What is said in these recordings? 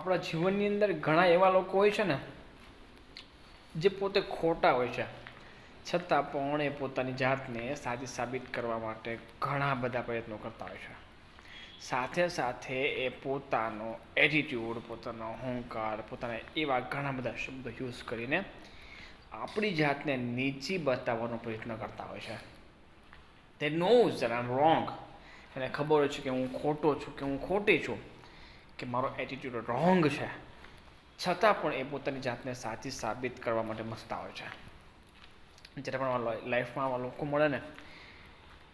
આપણા જીવનની અંદર ઘણા એવા લોકો હોય છે ને, જે પોતે ખોટા હોય છે. છતાં પણ એ પોતાની જાતને સાચી સાબિત કરવા માટે ઘણા બધા પ્રયત્નો કરતા હોય છે. સાથે સાથે એ પોતાનો એટીટ્યૂડ પોતાનો અહંકાર, પોતાના એવા ઘણા બધા શબ્દો યુઝ કરીને આપણી જાતને નીચી બતાવવાનો પ્રયત્ન કરતા હોય છે. તે નોઝ આઈ એમ રોંગ એને ખબર હોય છે કે હું ખોટો છું, કે હું ખોટી છું. કે મારો એટીટ્યૂડ રોંગ છે. છતાં પણ એ પોતાની જાતને સાચી સાબિત કરવા માટે મસ્તા હોય છે. જ્યારે પણ લાઈફમાં આવા લોકો મળે ને,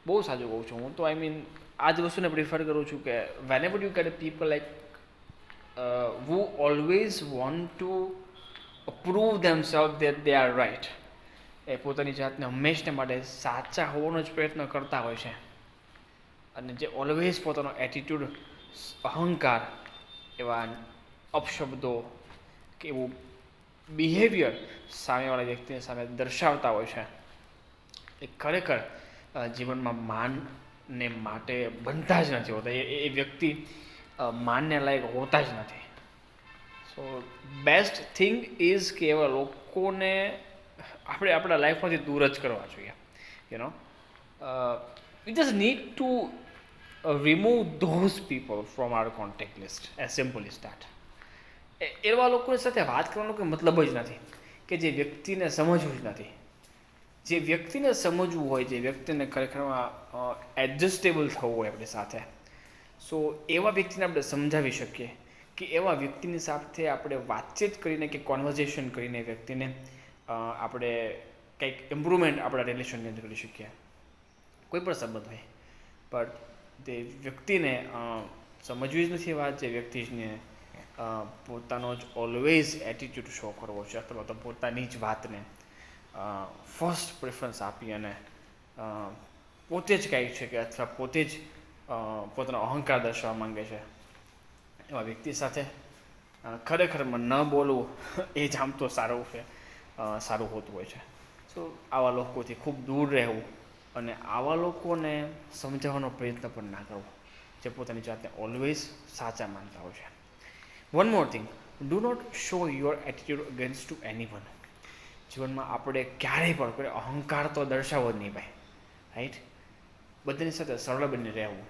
બહુ સાચું કહું છું હું. તો આઈ મીન આ જ વસ્તુને પ્રિફર કરું છું કે whenever you get people like who always want to prove them self that they are right એ પોતાની જાતને હંમેશને માટે સાચા હોવાનો જ પ્રયત્ન કરતા હોય છે. અને જે ઓલવેઝ પોતાનો એટીટ્યૂડ અહંકાર એવા અપશબ્દો કે એવું બિહેવિયર સામેવાળા વ્યક્તિને સામે દર્શાવતા હોય છે. એ ખરેખર જીવનમાં માનને માટે બનતા જ નથી હોતા. એ એ વ્યક્તિ માનને લાયક હોતા જ નથી. સો બેસ્ટ થિંગ ઇઝ કે એવા લોકોને આપણે આપણા લાઈફમાંથી દૂર જ કરવા જોઈએ. You know it just need uh, remove those people from our contact list. As simple as that. એવા લોકોની સાથે વાત કરવાનો કોઈ મતલબ જ નથી કે જે વ્યક્તિને સમજવું જ નથી. જે વ્યક્તિને સમજવું હોય, જે વ્યક્તિને ખરેખરમાં એડજસ્ટેબલ થવું હોય આપણી સાથે. સો એવા વ્યક્તિને આપણે સમજાવી શકીએ કે એવા વ્યક્તિની સાથે આપણે વાતચીત કરીને કે કોન્વર્ઝેશન કરીને વ્યક્તિને આપણે કંઈક ઇમ્પ્રુવમેન્ટ આપણા રિલેશનની અંદર કરી શકીએ. કોઈ પણ સંબંધ હોય. પણ તે વ્યક્તિને સમજવી જ નથી વાત, જે વ્યક્તિને પોતાનો જ ઓલવેઝ એટીટ્યૂડ શો કરવો છે, અથવા તો પોતાની જ વાતને ફર્સ્ટ પ્રેફરન્સ આપી અને પોતે જ કહે છે કે અથવા પોતે જ પોતાનો અહંકાર દર્શાવવા માંગે છે. એવા વ્યક્તિ સાથે ખરેખર ન બોલવું એ જ આમ તો સારું છે સારું હોતું હોય છે. સો આવા લોકોથી ખૂબ દૂર રહેવું અને આવા લોકોને સમજાવવાનો પ્રયત્ન પણ ના કરવો, જે પોતાની જાતને ઓલવેઝ સાચા માનતા હોય છે. One more thing do not show your attitude against to anyone જીવનમાં આપણે ક્યારેય પણ કોઈ અહંકાર તો દર્શાવવો જ નહીં ભાઈ રાઈટ બધાની સાથે સરળ બની રહેવું,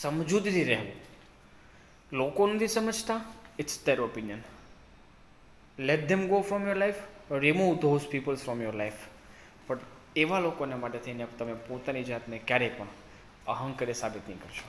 સમજૂતીથી રહેવું. લોકો નથી સમજતા it's their opinion let them go from your life remove those peoples from your life but એવા લોકોને માટે થઈને તમે પોતાની જાતને ક્યારેય પણ અહંકારે સાબિત નહીં કરશો